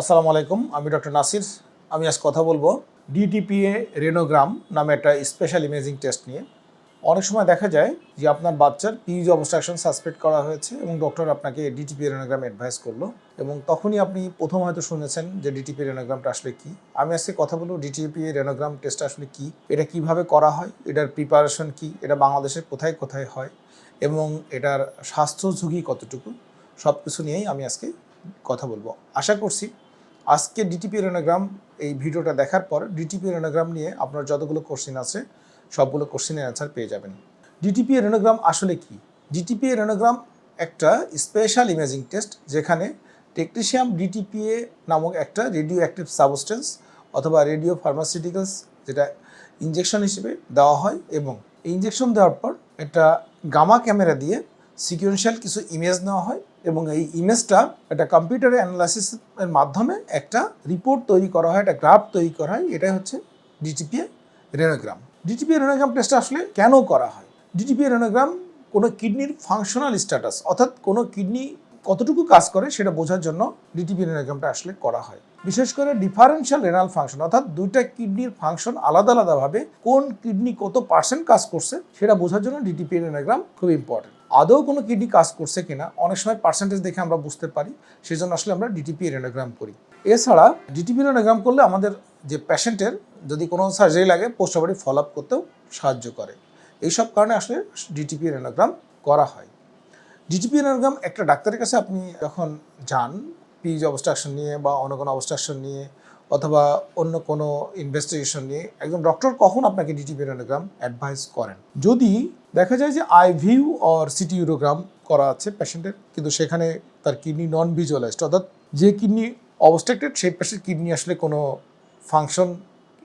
আসসালামু আলাইকুম, আমি ডক্টর নাসির। আমি আজ কথা বলব ডিটিপিএ রেনোগ্রাম নামে একটা স্পেশাল ইমেজিং টেস্ট নিয়ে। অনেক সময় দেখা যায় যে আপনার বাচ্চার পিউজ অবস্ট্রাকশন সাসপেক্ট করা হয়েছে এবং ডক্টর আপনাকে ডিটিপি রেনোগ্রাম অ্যাডভাইস করল এবং তখনই আপনি প্রথম হয়তো শুনেছেন যে ডিটিপি রেনোগ্রামটা আসলে কী। আমি আজকে কথা বলব ডিটিপি রেনোগ্রাম টেস্ট আসলে কি, এটা কীভাবে করা হয়, এটার প্রিপারেশন কি, এটা বাংলাদেশের কোথায় কোথায় হয় এবং এটার স্বাস্থ্য ঝুঁকি কতটুকু সব কিছু নিয়েই আমি আজকে কথা বলব। আশা করছি আজকে ডিটিপি রেনোগ্রাম এই ভিডিওটা দেখার পর ডিটিপি রেনোগ্রাম নিয়ে আপনার যতগুলো কোশ্চিন আছে, সবগুলো কোশ্চিনের অ্যান্সার পেয়ে যাবেন। ডিটিপি রেনোগ্রাম আসলে কি? ডিটিপি রেনোগ্রাম একটা স্পেশাল ইমেজিং টেস্ট যেখানে টেকনিশিয়াম ডিটিপিএ নামক একটা রেডিও অ্যাক্টিভ সাবস্টেন্স অথবা রেডিও ফার্মাসিউটিক্যালস যেটা ইঞ্জেকশন হিসেবে দেওয়া হয় এবং ইঞ্জেকশন দেওয়ার পর একটা গামা ক্যামেরা দিয়ে সিকুয়েন্সিয়াল কিছু ইমেজ নেওয়া হয়। এবং এই ইমেজটা একটা কম্পিউটারে অ্যানালাইসিসের মাধ্যমে একটা রিপোর্ট তৈরি করা হয়, একটা গ্রাফ তৈরি করা হয়। এটাই হচ্ছে ডিটিপিএ রেনোগ্রাম ডিটিপিএ রেনোগ্রাম টেস্টটা আসলে কেন করা হয়? ডিটিপিএ রেনোগ্রাম কোনো কিডনির ফাংশনাল স্ট্যাটাস অর্থাৎ কোনো কিডনি কতটুকু কাজ করে সেটা বোঝার জন্য ডিটিপি রেনোগ্রামটা আসলে করা হয়। বিশেষ করে ডিফারেন্সিয়াল রেনাল ফাংশন অর্থাৎ দুইটা কিডনির ফাংশন আলাদা আলাদাভাবে কোন কিডনি কত পার্সেন্ট কাজ করছে, সেটা বোঝার জন্য ডিটিপি রেনোগ্রাম খুব ইম্পর্টেন্ট আদৌ কোনো কিডনি কাজ করছে কিনা, অনেক সময় পার্সেন্টেজ দেখে আমরা বুঝতে পারি সেই জন্য আসলে আমরা ডিটিপি রেনোগ্রাম করি। এছাড়া ডিটিপি রেনোগ্রাম করলে আমাদের যে পেশেন্টের যদি কোনো সার্জারি লাগে পোস্ট অপারেটিভ ফলো আপ করতেও সাহায্য করে। এইসব কারণে আসলে ডিটিপি রেনোগ্রাম করা হয়। ডিটিপি রেনোগ্রাম একটা ডাক্তারের কাছে আপনি যখন যান পিজ অবস্ট্রাকশন নিয়ে বা অন্য কোনো অবস্ট্রাকশন নিয়ে অথবা অন্য কোনো ইনভেস্টিগেশন নিয়ে। একজন ডক্টর কখন আপনাকে ডিটিপি রেনোগ্রাম অ্যাডভাইস করেন? যদি দেখা যায় যে আইভিউ অর সিটি ইউরোগ্রাম করা আছে পেশেন্টের কিন্তু সেখানে তার কিডনি নন ভিজুয়ালাইজড অর্থাৎ যে কিডনি অবস্ট্রাক্টেড সেই পেশেন্ট কিডনি আসলে কোনো ফাংশন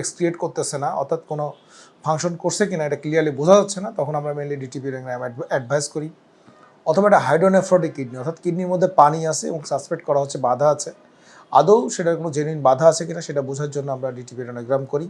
এক্সক্রিয়েট করতেছে না, অর্থাৎ কোনো ফাংশন করছে কিনা এটা ক্লিয়ারলি বোঝা যাচ্ছে না, তখন আমরা মেনলি ডিটিপি অ্যাডভাইস করি। অথবা একটা হাইড্রোনেফ্রোটিক কিডনি অর্থাৎ কিডনির মধ্যে পানি আছে এবং সাসপেক্ট করা হচ্ছে বাধা আছে। আদৌ সেটার কোনো জেনুইন বাধা আছে কিনা সেটা বোঝার জন্য আমরা ডিটিপি রেনোগ্রাম করি।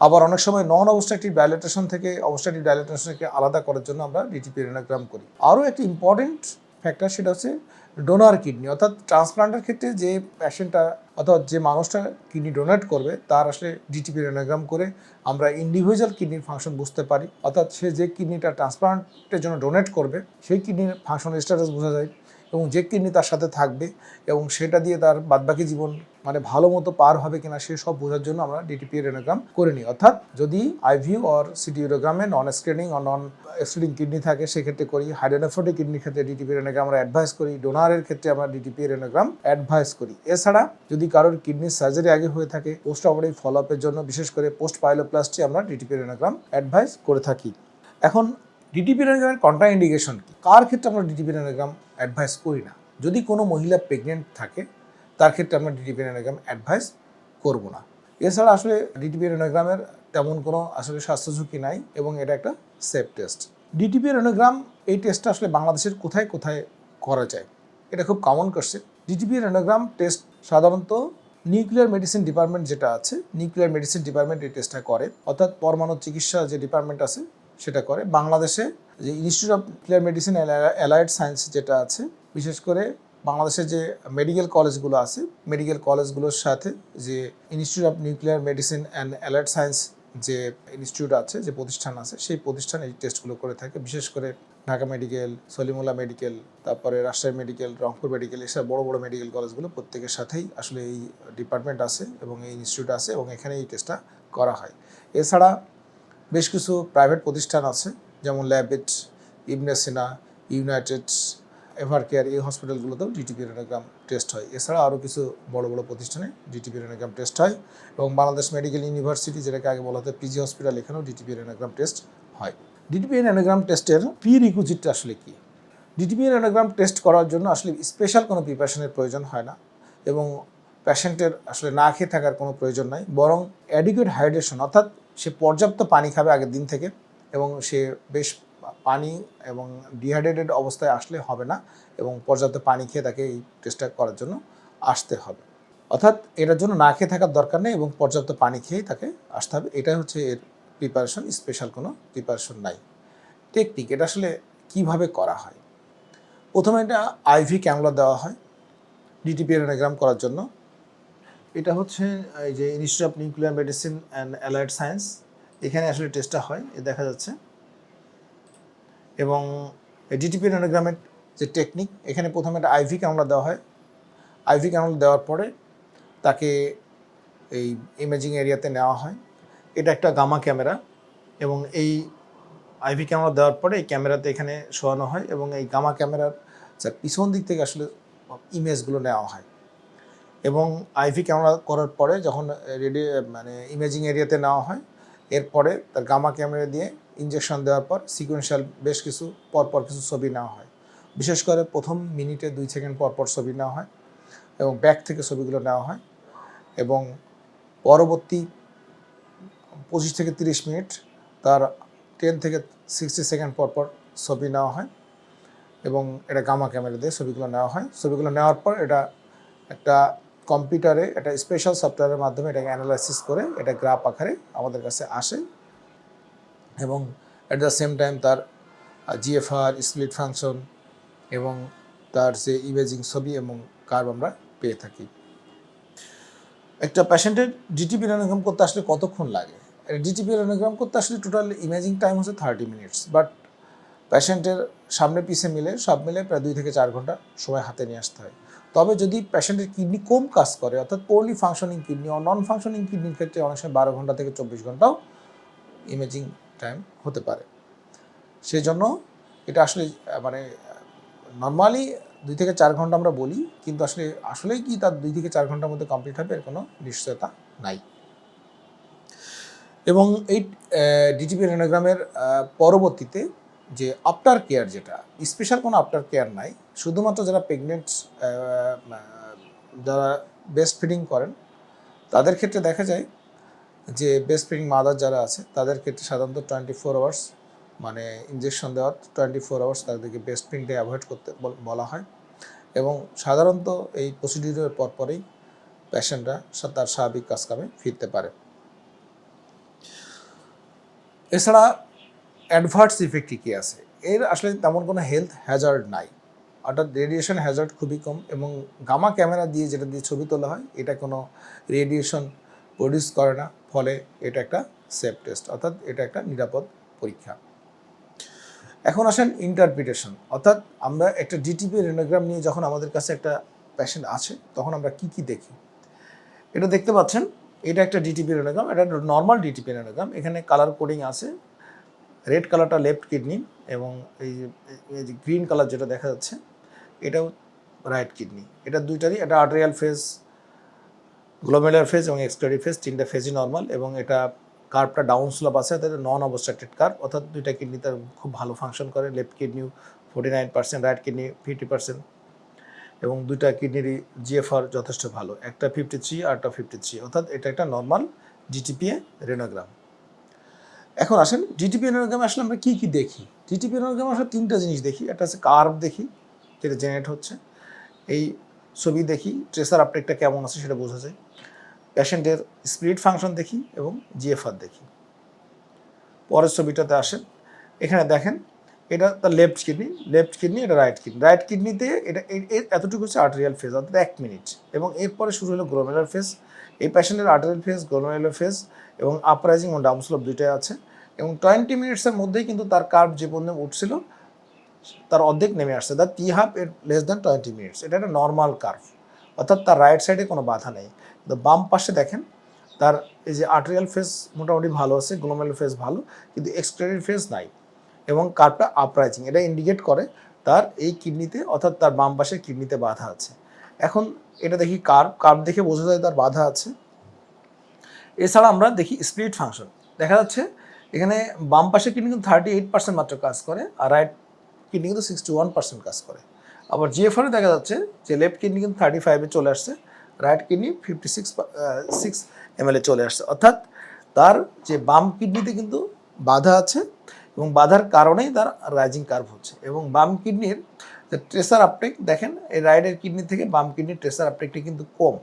আবার অনেক সময় নন অবস্ট্রাকটিভ ডাইলেটেশন থেকে অবস্ট্রাকটিভ ডাইলেটেশনকে আলাদা করার জন্য আমরা ডিটিপি রেনোগ্রাম করি। আরও একটি ইম্পর্টেন্ট ফ্যাক্টর সেটা হচ্ছে ডোনার কিডনি অর্থাৎ ট্রান্সপ্লান্টের ক্ষেত্রে যে পেশেন্টটা অথবা যে মানুষটা কিডনি ডোনেট করবে, তার আসলে ডিটিপি রেনোগ্রাম করে আমরা ইন্ডিভিজুয়াল কিডনির ফাংশন বুঝতে পারি। অর্থাৎ সে যে কিডনিটা ট্রান্সপ্লান্টের জন্য ডোনেট করবে, সেই কিডনির ফাংশন স্ট্যাটাস বোঝা যায়। এবং যে কিডনি তার সাথে থাকবে এবং সেটা দিয়ে তার বাদবাকি জীবন মানে ভালো মতো পার হবে কিনা সে সব বোঝার জন্য আমরা ডিটিপি রেনোগ্রাম করে নিই। অর্থাৎ যদি IVU or CT ইউরোগ্রামে non screening or non excreting kidney থাকে, সেক্ষেত্রে করি হাইড্রোনেফ্রোটিক কিডনির ক্ষেত্রে ডিটিপি রেনোগ্রাম আমরা অ্যাডভাইস করি ডোনারের ক্ষেত্রে আমরা ডিটিপি রেনোগ্রাম অ্যাডভাইস করি। এছাড়া যদি কারোর কিডনির সার্জারি আগে হয়ে থাকে পোস্ট অপারেটিভ ফলো আপের জন্য বিশেষ করে পোস্ট পাইলোপ্লাস্টি আমরা ডিটিপি রেনোগ্রাম অ্যাডভাইস করে থাকি। এখন ডিটিপি রেনোগ্রামের কন্ট্রা ইন্ডিকেশন কি? কার ক্ষেত্রে আমরা ডিটিপি রেনোগ্রাম অ্যাডভাইস করি না? যদি কোনো মহিলা প্রেগনেন্ট থাকে, তার ক্ষেত্রে আমরা ডিটিপি রেনোগ্রাম অ্যাডভাইস করব না। এছাড়া আসলে ডিটিপি রেনোগ্রামের তেমন কোনো আসলে স্বাস্থ্য ঝুঁকি নাই এবং এটা একটা সেফ টেস্ট ডিটিপি রেনোগ্রাম এই টেস্টটা আসলে বাংলাদেশের কোথায় কোথায় করা যায়? এটা খুব common question DTP renogram test সাধারণত নিউক্লিয়ার মেডিসিন ডিপার্টমেন্ট যেটা আছে নিউক্লিয়ার মেডিসিন ডিপার্টমেন্ট এই টেস্টটা করে। অর্থাৎ পরমাণু চিকিৎসা যে ডিপার্টমেন্ট আছে সেটা করে। বাংলাদেশে যে institute of nuclear medicine allied science যেটা আছে, বিশেষ করে বাংলাদেশের যে মেডিকেল কলেজগুলো আছে মেডিকেল কলেজগুলোর সাথে যে institute of nuclear medicine and allied science যে ইনস্টিটিউট আছে, যে প্রতিষ্ঠান আছে, সেই প্রতিষ্ঠান এই টেস্টগুলো করে থাকে। বিশেষ করে ঢাকা মেডিকেল সলিমুল্লাহ মেডিকেল তারপরে রাজশাহী মেডিকেল রংপুর মেডিকেল এসব বড় বড় মেডিকেল কলেজগুলো প্রত্যেকের সাথেই আসলে এই ডিপার্টমেন্ট আছে এবং এই ইনস্টিটিউট আছে এবং এখানে এই টেস্টটা করা হয়। এছাড়া বেশ কিছু প্রাইভেট প্রতিষ্ঠান আছে, যেমন Labaid Ibn Sina United Evercare এই হসপিটালগুলোতেও ডিটিপি রেনোগ্রাম টেস্ট হয়। এছাড়া আরও কিছু বড় বড় প্রতিষ্ঠানে ডিটিপি রেনোগ্রাম টেস্ট হয় এবং বাংলাদেশ মেডিকেল ইউনিভার্সিটি যেটাকে আগে বলা হতো পিজি হসপিটাল এখানেও ডিটিপি রেনোগ্রাম টেস্ট হয়। ডিটিপি রেনোগ্রাম টেস্টের প্রি রিকুইজিটটা আসলে কী? ডিটিপি রেনোগ্রাম টেস্ট করার জন্য আসলে স্পেশাল কোনো প্রিপারেশনের প্রয়োজন হয় না এবং প্যাশেন্টের আসলে না খেয়ে থাকার কোনো প্রয়োজন নাই, বরং অ্যাডিকুয়েট হাইড্রেশন অর্থাৎ সে পর্যাপ্ত পানি খাবে আগের দিন থেকে এবং সে বেশ পানি এবং ডিহাইড্রেটেড অবস্থায় আসলে হবে না এবং পর্যাপ্ত পানি খেয়ে তাকে এই টেস্টটা করার জন্য আসতে হবে। অর্থাৎ এটার জন্য না খেয়ে থাকার দরকার নেই এবং পর্যাপ্ত পানি খেয়েই তাকে আসতে হবে। এটাই হচ্ছে এর প্রিপারেশন স্পেশাল কোনো প্রিপারেশন নাই। টেকনিক এটা আসলে কীভাবে করা হয়? প্রথমে এটা আইভি ক্যামলা দেওয়া হয় ডিটিপি রেনোগ্রাম করার জন্য। এটা হচ্ছে, এই যে institute of nuclear medicine and allied science এখানে আসলে টেস্টটা হয়, এ দেখা যাচ্ছে। এবং ডিটিপি রেনোগ্রামের যে টেকনিক এখানে প্রথমে একটা আইভি ক্যানুলা দেওয়া হয়। আইভি ক্যানুলা দেওয়ার পরে তাকে এই ইমেজিং এরিয়াতে নেওয়া হয়। এটা একটা গামা ক্যামেরা এবং এই আইভি ক্যামেরা দেওয়ার পরে এই ক্যামেরাতে এখানে শোয়ানো হয় এবং এই গামা ক্যামেরার পিছন দিক থেকে আসলে ইমেজগুলো নেওয়া হয়। এবং আইভি ক্যামেরা করার পরে যখন রেডি মানে ইমেজিং এরিয়াতে নেওয়া হয়, এরপরে তার গামা ক্যামেরা দিয়ে ইঞ্জেকশন দেওয়ার পর সিকোয়েন্সিয়াল বেশ কিছু, পরপর কিছু ছবি নেওয়া হয়। বিশেষ করে প্রথম মিনিটে দুই সেকেন্ড পর পর ছবি নেওয়া হয় এবং ব্যাক থেকে ছবিগুলো নেওয়া হয় এবং পরবর্তী পঁচিশ থেকে তিরিশ মিনিট তার টেন থেকে সিক্সটি সেকেন্ড পর পর ছবি নেওয়া হয় এবং এটা গামা ক্যামেরা দিয়ে ছবিগুলো নেওয়া হয়। ছবিগুলো নেওয়ার পর এটা একটা কম্পিউটারে একটা স্পেশাল সফটওয়্যারের মাধ্যমে এটাকে অ্যানালাইসিস করে এটা গ্রাফ আকারে আমাদের কাছে আসে এবং অ্যাট দ্য সেম টাইম তার জিএফআর স্প্লিট ফাংশন এবং তার যে ইমেজিং ছবি এবং কার্ভ আমরা পেয়ে থাকি। একটা পেশেন্টের ডিটিপি রেনোগ্রাম করতে আসলে কতক্ষণ লাগে? ডিটিপি রেনোগ্রাম করতে আসলে টোটাল ইমেজিং টাইম হচ্ছে থার্টি মিনিটস বাট পেশেন্টের সামনে পিছে মিলে, সব মিলে প্রায় দুই থেকে চার ঘণ্টা সময় হাতে নিয়ে আসতে হয়। তবে যদি পেশেন্টের কিডনি কম কাজ করে, অর্থাৎ পোরলি ফাংশনিং কিডনি ও নন ফাংশনিং কিডনির ক্ষেত্রে অনেক সময় বারো ঘণ্টা থেকে চব্বিশ ঘন্টাও ইমেজিং টাইম হতে পারে। সেই জন্য এটা আসলে মানে নর্মালি দুই থেকে চার ঘণ্টা আমরা বলি, কিন্তু আসলে, আসলেই কি তার দুই থেকে চার ঘণ্টার মধ্যে কমপ্লিট হবে এর কোনো নিশ্চয়তা নাই। এবং এই ডিটিপি রেনোগ্রামের পরবর্তীতে যে আফটার কেয়ার যেটা স্পেশাল কোনো আফটার কেয়ার নাই, শুধুমাত্র যারা প্রেগনেন্ট যারা বেস্ট ফিডিং করেন, তাদের ক্ষেত্রে দেখা যায় যে বেস্ট ফিডিং মাদার যারা আছে, তাদের ক্ষেত্রে সাধারণত টোয়েন্টি ফোর আওয়ার্স মানে ইঞ্জেকশন দেওয়ার টোয়েন্টি ফোর আওয়ার্স তাদেরকে বেস্ট ফিডিংটা অ্যাভয়েড করতে বলা হয়। এবং সাধারণত এই প্রসিডিউরের পরপরেই পেশেন্টরা তার স্বাভাবিক কাজকামে ফিরতে পারে। এছাড়া অ্যাডভার্স ইফেক্ট কী কী আছে? এর আসলে তেমন কোনো হেলথ হ্যাজার্ড নাই। অর্থাৎ রেডিয়েশন হ্যাজার্ড খুবই কম এবং গামা ক্যামেরা দিয়ে যেটা দিয়ে ছবি তোলা হয়, এটা কোনো রেডিয়েশন প্রডিউস করে না, ফলে এটা একটা সেফ টেস্ট অর্থাৎ এটা একটা নিরাপদ পরীক্ষা। এখন আসেন ইন্টারপ্রিটেশন অর্থাৎ আমরা একটা ডিটিপি রেনোগ্রাম নিয়ে যখন আমাদের কাছে একটা প্যাশেন্ট আছে, তখন আমরা কি কি দেখি? এটা দেখতে পাচ্ছেন, এটা একটা ডিটিপি রেনোগ্রাম এটা নর্মাল ডিটিপি রেনোগ্রাম এখানে কালার কোডিং আছে রেড কালারটা লেফট কিডনি এবং এই যে এই যে গ্রিন কালার যেটা দেখা যাচ্ছে, এটাও রাইট কিডনি। এটা দুইটারই, এটা আর্টেরিয়াল ফেজ গ্লোমেলার ফেজ এবং এক্সক্রেটিভ ফেজ তিনটা ফেজই নর্মাল এবং এটা কার্ভটা ডাউন স্লোপ আছে, অর্থাৎ নন অবস্ট্রাক্টেড কার্ভ, অর্থাৎ দুইটা কিডনি তার খুব ভালো ফাংশন করে। Left kidney forty nine percent right kidney fifty percent এবং দুইটা কিডনিরই জিএফআর যথেষ্ট ভালো। একটা ফিফটি থ্রি আরটা ফিফটি থ্রি অর্থাৎ এটা একটা নর্মাল জিটিপিএ রেনোগ্রাম এখন আসেন ডিটিপি রেনোগ্রামে আসলে আমরা কী কী দেখি? ডিটিপি রেনোগ্রামে আসলে তিনটা জিনিস দেখি। একটা হচ্ছে কার্ভ দেখি, যেটা জেনারেট হচ্ছে। এই ছবি দেখি ট্রেসার আপটেকটা কেমন আছে সেটা বোঝা যায়। পেশেন্টের স্পিরিট ফাংশন দেখি এবং জিএফআর দেখি। পরের ছবিটাতে আসেন, এখানে দেখেন, এটা তার লেফট কিডনি লেফট কিডনি এটা রাইট কিডনি রাইট কিডনিতে এটা এতটুকু হচ্ছে আর্টেরিয়াল ফেজ অর্থাৎ এক মিনিট এবং এরপরে শুরু হলো গ্লোমেলার ফেজ এই পেশেন্টের আর্টেরিয়াল ফেজ গ্লোমেলার ফেজ এবং আপরাইজিং এবং ডাউনস্লোপ দুইটাই আছে। এবং টোয়েন্টি মিনিটসের মধ্যেই কিন্তু তার কার্ভ যে পর্যন্ত উঠছিল, তার অর্ধেক নেমে আসছে। তার টি হাফ এর লেস দ্যান টোয়েন্টি মিনিটস এটা একটা নর্মাল কার্ভ অর্থাৎ তার রাইট সাইডে কোনো বাধা নেই। কিন্তু বাম পাশে দেখেন, তার এই যে আর্টেরিয়াল ফেস মোটামুটি ভালো আছে গ্লোমেলার ফেস ভালো, কিন্তু এক্সটেরিয়র ফেস নাই এবং কার্ভটা আপরাইজিং এটা ইন্ডিকেট করে তার এই কিডনিতে অর্থাৎ তার বাম পাশের কিডনিতে বাধা আছে। এখন এটা দেখি কার্ভ কার্ভ দেখে বোঝা যায় তার বাধা আছে। এছাড়া আমরা দেখি স্পিরিট ফাংশন দেখা যাচ্ছে এখানে বাম পাশে কিডনি কিন্তু থার্টি এইট পার্সেন্ট মাত্র কাজ করে আর রাইট কিডনি কিন্তু সিক্সটি ওয়ান পার্সেন্ট কাজ করে। আবার জিএফআরে দেখা যাচ্ছে যে লেফট কিডনি কিন্তু থার্টি ফাইভে চলে আসছে right kidney fifty six six MLA চলে আসছে। অর্থাৎ তার যে বাম কিডনিতে কিন্তু বাধা আছে এবং বাধার কারণেই তার রাইজিং কার্ভ হচ্ছে এবং বাম কিডনির ট্রেসার আপটেক দেখেন, এই রাইডের কিডনি থেকে বাম কিডনির ট্রেসার আপটেকটি কিন্তু কম।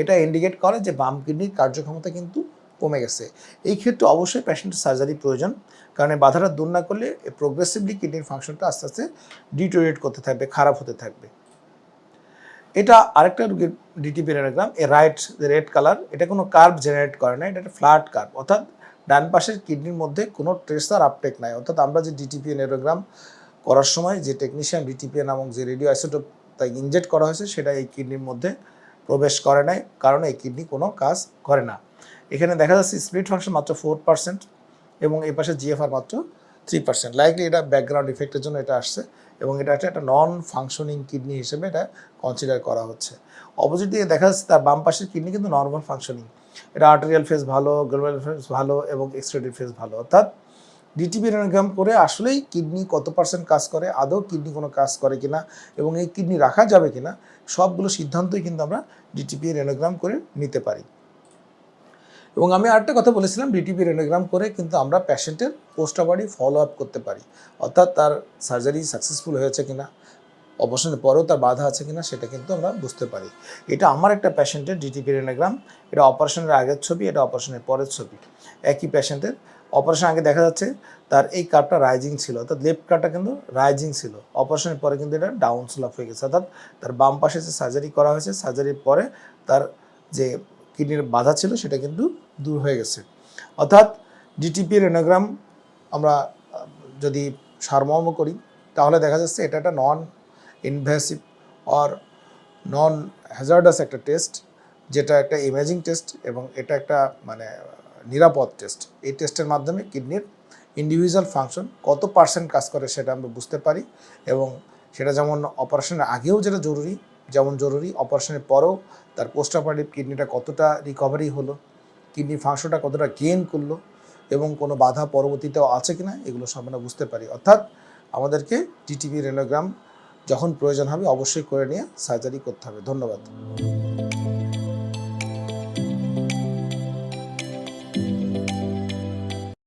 এটা ইন্ডিকেট করে যে বাম কিডনির কার্যক্ষমতা কিন্তু কমে গেছে। এই ক্ষেত্রে অবশ্যই পেশেন্টের সার্জারি প্রয়োজন, কারণ এই বাধাটা দূর না করলে প্রোগ্রেসিভলি কিডনির ফাংশনটা আস্তে আস্তে ডিটোরিয়েট করতে থাকবে, খারাপ হতে থাকবে। এটা আরেকটা রোগীর ডিটিপি রেনোগ্রাম এ রাইট রেড কালার এটা কোনো কার্ভ জেনারেট করে না, এটা একটা ফ্ল্যাট কার্ভ অর্থাৎ ডান পাশের কিডনির মধ্যে কোনো ট্রেসার আপটেক নাই। অর্থাৎ আমরা যে ডিটিপি নেরোগ্রাম করার সময় যে টেকনিশিয়ান ডিটিপি নামক যে রেডিও আইসোটোপ তাই ইনজেক্ট করা হয়েছে, সেটা এই কিডনির মধ্যে প্রবেশ করে নাই। কারণ এই কিডনি কোনো কাজ করে না। এখানে দেখা যাচ্ছে স্প্লিট ফাংশন মাত্র ফোর পার্সেন্ট এবং এই পাশে জিএফআর মাত্র থ্রি পার্সেন্ট লাইকলি এটা ব্যাকগ্রাউন্ড ইফেক্টের জন্য এটা আসছে এবং এটা একটা একটা নন ফাংশনিং কিডনি হিসেবে এটা কনসিডার করা হচ্ছে। অপোজিট দিকে দেখা যাচ্ছে তার বাম পাশের কিডনি কিন্তু নর্মাল ফাংশনিং এটা আর্টেরিয়াল ফেস ভালো গ্লোবাল ফেস ভালো এবং এক্সট্রেটিভ ফেস ভালো। অর্থাৎ ডিটিপি রেনোগ্রাম করে আসলেই কিডনি কত পার্সেন্ট কাজ করে, আদৌ কিডনি কোনো কাজ করে কিনা এবং এই কিডনি রাখা যাবে কিনা, সবগুলো সিদ্ধান্তই কিন্তু আমরা ডিটিপি রেনোগ্রাম করে নিতে পারি। এবং আমি আরেকটা কথা বলেছিলাম ডিটিপি রেনোগ্রাম করে কিন্তু আমরা প্যাশেন্টের পোস্ট অপারি ফলো আপ করতে পারি। অর্থাৎ তার সার্জারি সাকসেসফুল হয়েছে কিনা, অপারেশনের পরেও তার বাধা আছে কিনা সেটা কিন্তু আমরা বুঝতে পারি। এটা আমার একটা প্যাশেন্টের ডিটিপি রেনোগ্রাম এটা অপারেশনের আগের ছবি, এটা অপারেশনের পরের ছবি। একই প্যাশেন্টের অপারেশন আগে দেখা যাচ্ছে, তার এই কার্ভটা রাইজিং ছিল, অর্থাৎ লেফট কার্ভটা কিন্তু রাইজিং ছিল। অপারেশনের পরে কিন্তু এটা ডাউন স্লপ হয়ে গেছে, অর্থাৎ তার বাম পাশে যে সার্জারি করা হয়েছে সার্জারির পরে তার যে কিডনির বাধা ছিল, সেটা কিন্তু দূর হয়ে গেছে। অর্থাৎ ডিটিপি রেনোগ্রাম আমরা যদি সারমর্ম করি, তাহলে দেখা যাচ্ছে এটা একটা non invasive or non hazardous একটা টেস্ট যেটা একটা ইমেজিং টেস্ট এবং এটা একটা মানে নিরাপদ টেস্ট এই টেস্টের মাধ্যমে কিডনির ইন্ডিভিজুয়াল ফাংশন কত পার্সেন্ট কাজ করে সেটা আমরা বুঝতে পারি এবং সেটা যেমন অপারেশনের আগেও যেটা জরুরি, যেমন জরুরি অপারেশনের পরেও তার পোস্ট অপারেটিভ কিডনিটা কতটা রিকভারি হলো কিডনি ফাংশনটা কতটা গেইন করল এবং কোনো বাধা পরবর্তীতেও আছে কি না এগুলো সব আমরা বুঝতে পারি। অর্থাৎ আমাদেরকে টিটিভি রেনোগ্রাম যখন প্রয়োজন হবে অবশ্যই করে নিয়ে সার্জারি করতে হবে। ধন্যবাদ।